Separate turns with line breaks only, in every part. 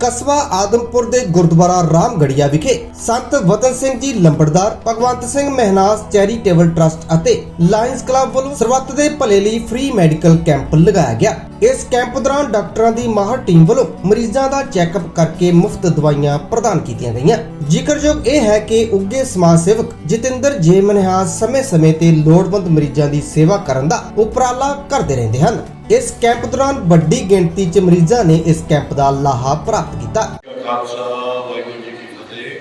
ਕਸਬਾ ਆਦਮਪੁਰ ਦੇ ਗੁਰਦੁਆਰਾ ਰਾਮਗੜੀਆ ਵਿਖੇ ਸੰਤ ਵਤਨ ਸਿੰਘ ਜੀ ਲੰਬੜਦਾਰ, ਭਗਵੰਤ ਸਿੰਘ ਮਹਿਨਾਸ ਚੈਰੀਟੇਬਲ ਟਰਸਟ ਅਤੇ ਲਾਇਨਸ ਕਲੱਬ ਵੱਲੋਂ ਸਰਬੱਤ ਦੇ ਭਲੇ ਲਈ ਫ੍ਰੀ ਮੈਡੀਕਲ ਕੈਂਪ ਲਗਾਇਆ ਗਿਆ। ਇਸ ਕੈਂਪ ਦੌਰਾਨ ਡਾਕਟਰਾਂ ਦੀ ਮਾਹਰ ਟੀਮ ਵੱਲੋਂ ਮਰੀਜ਼ਾਂ ਦਾ ਚੈੱਕਅਪ ਕਰਕੇ ਮੁਫਤ ਦਵਾਈਆਂ ਪ੍ਰਦਾਨ ਕੀਤੀਆਂ ਗਈਆਂ। ਜ਼ਿਕਰਯੋਗ ਇਹ ਹੈ ਕਿ ਉੱਗੇ ਸਮਾਜ ਸੇਵਕ ਜਤਿੰਦਰ ਜੇ ਮਨਹਾਸ ਸਮੇਂ-ਸਮੇਂ ਤੇ ਲੋੜਵੰਦ ਮਰੀਜ਼ਾਂ ਦੀ ਸੇਵਾ ਕਰਨ ਦਾ ਉਪਰਾਲਾ ਕਰਦੇ ਰਹਿੰਦੇ ਹਨ। ਇਸ ਕੈਂਪ ਦੌਰਾਨ ਵੱਡੀ ਗਿਣਤੀ 'ਚ ਮਰੀਜ਼ਾਂ ਨੇ ਇਸ ਕੈਂਪ ਦਾ ਲਾਹਾ ਪ੍ਰਾਪਤ ਕੀਤਾ।
ਖਾਲਸਾ ਵਾਹਿਗੁਰੂ ਜੀ ਕੀ ਫਤਿਹ।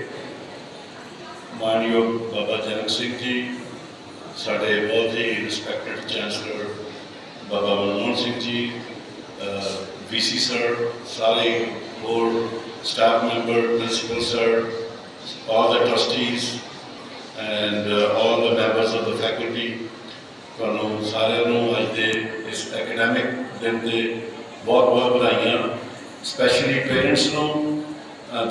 ਮਾਨਯੋਗ ਬਾਬਾ ਜਨਕ ਸਿੰਘ ਜੀ ਸਾਡੇ ਬਹੁਤ ਹੀ respected chancellor Baba Manmohan Singh ji VC sir ਸਾਰੇ ਹੋਰ staff member principal sir all the trustees and uh, all the members of the faculty ਤੁਹਾਨੂੰ ਸਾਰਿਆਂ ਨੂੰ ਅੱਜ ਦੇ ਇਸ ਐਕੈਡੈਮਿਕ ਦਿਨ 'ਤੇ ਬਹੁਤ ਬਹੁਤ ਵਧਾਈਆਂ ਸਪੈਸ਼ਲੀ ਪੇਰੈਂਟਸ ਨੂੰ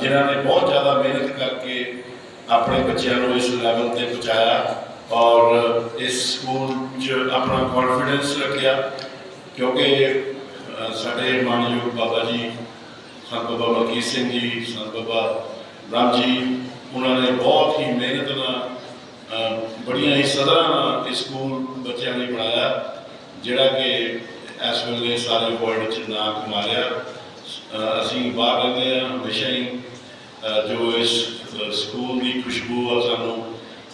ਜਿਨ੍ਹਾਂ ਨੇ ਬਹੁਤ ਜ਼ਿਆਦਾ ਮਿਹਨਤ ਕਰਕੇ ਆਪਣੇ ਬੱਚਿਆਂ ਨੂੰ ਇਸ ਲੈਵਲ ਤੇ ਪਹੁੰਚਾਇਆ ਔਰ ਇਸ ਸਕੂਲ 'ਚ ਆਪਣਾ ਕੌਨਫੀਡੈਂਸ ਰੱਖਿਆ, ਕਿਉਂਕਿ ਸਾਡੇ ਮਾਨਯੋਗ ਬਾਬਾ ਜੀ, ਸੰਤ ਬਾਬਾ ਮਲਕੀਤ ਸਿੰਘ ਜੀ, ਸੰਤ ਬਾਬਾ ਰਾਮ ਜੀ, ਉਹਨਾਂ ਨੇ ਬਹੁਤ ਹੀ ਮਿਹਨਤ ਨਾਲ ਬੜੀਆਂ ਹੀ ਸਦਰਾਂ ਸਕੂਲ ਬੱਚਿਆਂ ਲਈ ਬਣਾਇਆ, ਜਿਹੜਾ ਕਿ ਇਸ ਵੇਲੇ ਸਾਰੇ ਵਰਲਡ 'ਚ ਨਾਮ ਕਮਾ ਰਿਹਾ ਅਸੀਂ ਬਾਹਰ ਰਹਿੰਦੇ ਹਾਂ, ਹਮੇਸ਼ਾ ਹੀ ਜੋ ਇਸ ਸਕੂਲ ਦੀ ਖੁਸ਼ਬੂ ਆ ਸਾਨੂੰ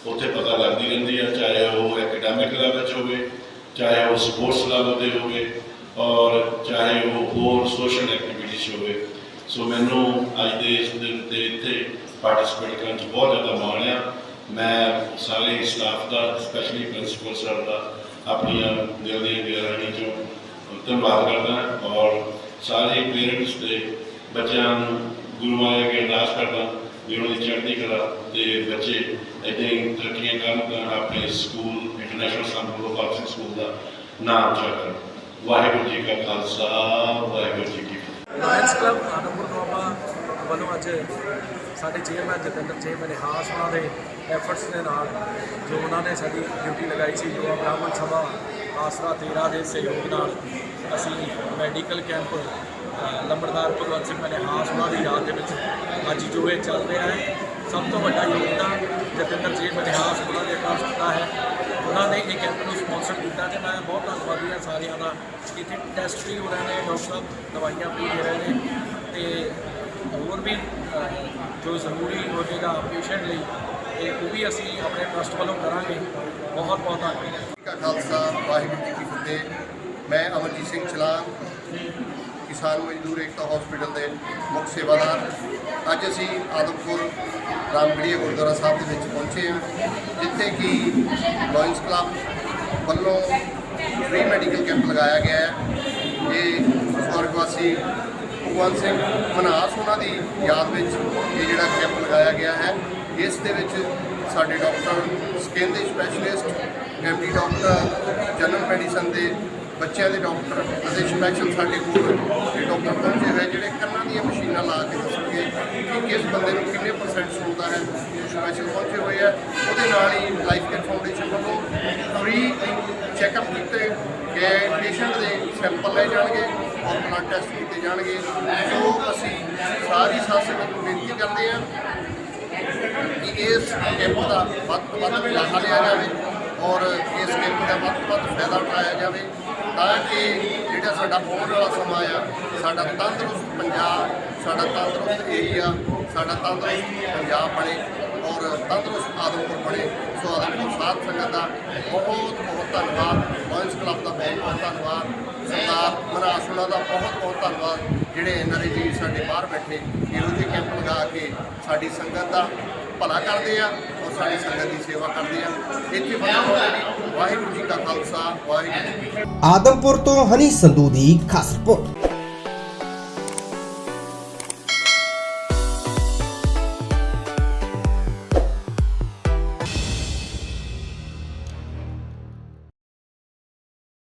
ਉੱਥੇ ਪਤਾ ਲੱਗਦੀ ਰਹਿੰਦੀ ਆ, ਚਾਹੇ ਉਹ ਐਕੈਡੈਮਿਕ ਲੈਵਲ 'ਚ ਹੋਵੇ, ਚਾਹੇ ਉਹ ਸਪੋਰਟਸ ਲੈਵਲ ਤੇ ਹੋਵੇ, ਔਰ ਚਾਹੇ ਉਹ ਹੋਰ ਸੋਸ਼ਲ ਐਕਟੀਵਿਟੀਜ਼ 'ਚ ਹੋਵੇ। ਸੋ ਮੈਨੂੰ ਅੱਜ ਦੇ ਇਸ ਦਿਨ ਤੇ ਇੱਥੇ ਪਾਰਟਿਸਿਪੇਟ ਕਰਨ 'ਚ ਬਹੁਤ ਜ਼ਿਆਦਾ ਮਾਣ ਆ। ਮੈਂ ਸਾਰੇ ਸਟਾਫ ਦਾ ਸਪੈਸ਼ਲੀ ਪ੍ਰਿੰਸੀਪਲ ਸਰ ਦਾ, ਆਪਣੀਆਂ ਦਿਲ ਦੀਆਂ ਗਹਿਰਾਈਆਂ ਚੋਂ ਧੰਨਵਾਦ ਕਰਦਾ ਔਰ ਸਾਰੇ ਪੇਰੈਂਟਸ ਦੇ ਬੱਚਿਆਂ ਨੂੰ ਗੁਰੂ ਮਾਇਆ ਅੱਗੇ ਅਰਦਾਸ ਕਰਦਾ, ਵੀ ਉਹਨਾਂ ਦੀ ਚੜ੍ਹਦੀ ਕਲਾ ਤੇ ਬੱਚੇ ਇੱਦਾਂ ਹੀ ਤਰੱਕੀਆਂ ਕਰਨ ਤਾਂ ਆਪਣੇ ਸਕੂਲ ਇੰਟਰਨੈਸ਼ਨਲ ਸੰਤ ਗੋਪਾਲ ਸਿੰਘ ਸਕੂਲ ਦਾ ਨਾਮ ਉੱਚਾ ਕਰਨ। ਵਾਹਿਗੁਰੂ ਜੀ ਕਾ ਖਾਲਸਾ, ਵਾਹਿਗੁਰੂ ਜੀ ਕੀ ਫਤਿਹ।
ਲਾਇਨਸ ਕਲੱਬ ਆਨੰਦਪੁਰ ਨਵਾਬਾ ਵੱਲੋਂ ਅੱਜ ਸਾਡੇ ਚੇਅਰਮੈਨ ਜਤਿੰਦਰ ਜੀ ਮੇਰੇ ਉਹਨਾਂ ਦੇ ਐਫਰਟਸ ਦੇ ਨਾਲ ਜੋ ਉਹਨਾਂ ਨੇ ਸਾਡੀ ਡਿਊਟੀ ਲਗਾਈ ਸੀ, ਜੋ ਬ੍ਰਾਹਮਣ ਸਭਾ, ਆਸਰਾ 13 ਦੇ ਸਹਿਯੋਗ ਨਾਲ ਅਸੀਂ ਮੈਡੀਕਲ ਕੈਂਪ ਲੰਬੜਦਾਰ ਭਗਵੰਤ ਸਿੰਘ ਮੇਰੇ ਉਹਨਾਂ ਦੀ ਯਾਦ ਦੇ ਵਿੱਚ ਅੱਜ ਜੋ ਇਹ ਚੱਲ ਰਿਹਾ ਹੈ, ਸਭ ਤੋਂ ਵੱਡਾ ਯੋਗਦਾਨ ਜਤਿੰਦਰ ਜੀ ਮੇਰੇ ਉਹਨਾਂ ਦੇ ਟਰਸਟ ਦਾ ਹੈ। ਉਹਨਾਂ ਨੇ ਇਹ ਕੈਂਪ ਨੂੰ ਸਪਾਂਸਰ ਕੀਤਾ ਤੇ ਮੈਂ ਬਹੁਤ ਧੰਨਵਾਦੀ ਹਾਂ ਸਾਰਿਆਂ ਦਾ। ਇੱਥੇ ਟੈਸਟ ਵੀ ਹੋ ਰਹੇ ਨੇ, ਡਾਕਟਰ ਸਾਹਿਬ ਦਵਾਈਆਂ ਵੀ ਦੇ ਰਹੇ ਨੇ ਤੇ ਹੋਰ ਵੀ ਅਹ, ਜੋ ਜ਼ਰੂਰੀ ਹੋਵੇਗਾ ਪੇਸ਼ੈਂਟ ਲਈ ਤੇ ਉਹ ਵੀ ਅਸੀਂ ਆਪਣੇ ਟਰਸਟ ਵੱਲੋਂ ਕਰਾਂਗੇ। ਬਹੁਤ ਬਹੁਤ ਧੰਨਵਾਦ।
ਜੀ ਕਾ ਖਾਲਸਾ ਵਾਹਿਗੁਰੂ ਜੀ ਕੀ ਫਤਿਹ। ਮੈਂ ਅਮਰਜੀਤ ਸਿੰਘ ਚਲਾਨ ਕਿਸਾਨ ਮਜ਼ਦੂਰ ਏਕਤਾ ਹਸਪੀਟਲ ਦੇ ਮੁੱਖ ਸੇਵਾਦਾਰ। ਅੱਜ ਅਸੀਂ ਆਦਮਪੁਰ ਰਾਮਗੜੀਆ ਗੁਰਦੁਆਰਾ ਸਾਹਿਬ ਦੇ ਵਿੱਚ ਪਹੁੰਚੇ ਹਾਂ ਜਿੱਥੇ ਕਿ ਲਾਇਨਸ ਕਲੱਬ ਵੱਲੋਂ ਫ੍ਰੀ ਮੈਡੀਕਲ ਕੈਂਪ ਲਗਾਇਆ ਗਿਆ ਹੈ। ਇਹ ਸਵਰਗਵਾਸੀ ਭਗਵੰਤ ਸਿੰਘ ਮਨਹਾਸ ਉਹਨਾਂ ਦੀ ਯਾਦ ਵਿੱਚ ਇਹ ਜਿਹੜਾ ਕੈਂਪ ਲਗਾਇਆ ਗਿਆ ਹੈ। ਇਸ ਦੇ ਵਿੱਚ ਸਾਡੇ ਡਾਕਟਰ ਸਕਿਨ ਦੇ specialist MD doctor general medicine ਦੇ ਬੱਚਿਆਂ ਦੇ ਡਾਕਟਰ ਅਤੇ ਸਪੈਸ਼ਲ ਸਾਡੇ ਕੋਲ ਇਹ ਡਾਕਟਰ ਪਹੁੰਚੇ ਹੋਏ ਜਿਹੜੇ ਕੰਨਾਂ ਦੀਆਂ ਮਸ਼ੀਨਾਂ ਲਾ ਕੇ ਦੱਸਣਗੇ ਕਿ ਕਿਸ ਬੰਦੇ ਨੂੰ ਕਿੰਨੇ ਪਰਸੈਂਟ ਸੁਣਦਾ ਹੈ। ਇਹ ਸਪੈਸ਼ਲ ਪਹੁੰਚੇ ਹੋਏ ਆ। ਉਹਦੇ ਨਾਲ ਹੀ ਲਾਈਫ ਕੇਅਰ ਫਾਊਂਡੇਸ਼ਨ ਵੱਲੋਂ ਫ੍ਰੀ ਚੈੱਕਅਪ ਕੀਤੇ ਗਏ। ਪੇਸ਼ੈਂਟ ਦੇ ਸੈਂਪਲ ਲਏ ਜਾਣਗੇ। ਬਲੱਡ ਟੈਸਟ ਕੀਤੇ ਜਾਣਗੇ। ਸੋ ਅਸੀਂ ਸਾਰੀ ਸਾਧ ਸੰਗਤ ਨੂੰ ਬੇਨਤੀ ਕਰਦੇ ਹਾਂ ਕਿ ਇਸ ਕੈਂਪ ਦਾ ਵੱਧ ਤੋਂ ਵੱਧ ਲਾਹਾ ਲਿਆ ਜਾਵੇ ਔਰ ਇਸ ਕੈਂਪ ਦਾ ਵੱਧ ਤੋਂ ਵੱਧ ਫਾਇਦਾ ਉਠਾਇਆ ਜਾਵੇ ਤਾਂ ਕਿ ਜਿਹੜਾ ਸਾਡਾ ਆਉਣ ਵਾਲਾ ਸਮਾਂ ਆ, ਸਾਡਾ ਤੰਦਰੁਸਤ ਪੰਜਾਬ, ਸਾਡਾ ਤੰਦਰੁਸਤ ਏਰੀਆ ਸਾਡਾ ਤੰਦਰੁਸਤ ਪੰਜਾਬ ਬਣੇ। ਤੰਦਰੁਸਤ ਆਦਮਪੁਰ ਬਣੇ ਸੋ ਆਦਮਪੁਰ ਸਾਧ ਸੰਗਤ ਦਾ ਬਹੁਤ ਬਹੁਤ ਧੰਨਵਾਦ। ਲਾਇਨਸ ਕਲੱਬ ਦਾ ਬਹੁਤ ਬਹੁਤ ਧੰਨਵਾਦ। ਸਰਦਾਰ ਮਨਰਾਜ ਦਾ ਬਹੁਤ ਬਹੁਤ ਧੰਨਵਾਦ। ਜਿਹੜੇ ਇਹਨਾਂ ਦੇ ਜੀ ਸਾਡੇ ਬਾਹਰ ਬੈਠੇ, ਇਹੋ ਜਿਹੇ ਕੈਂਪ ਲਗਾ ਕੇ ਸਾਡੀ ਸੰਗਤ ਦਾ ਭਲਾ ਕਰਦੇ ਆ ਔਰ ਸਾਡੀ ਸੰਗਤ ਦੀ ਸੇਵਾ ਕਰਦੇ ਆ। ਇੱਥੇ ਬੰਦਾ ਵਾਹਿਗੁਰੂ ਜੀ ਕਾ ਖਾਲਸਾ, ਵਾਹਿਗੁਰੂ ਜੀ
ਆਦਮਪੁਰ ਤੋਂ ਹਨੀ ਸੰਧੂ ਦੀ ਖਾਸ ਰਿਪੋਰਟ।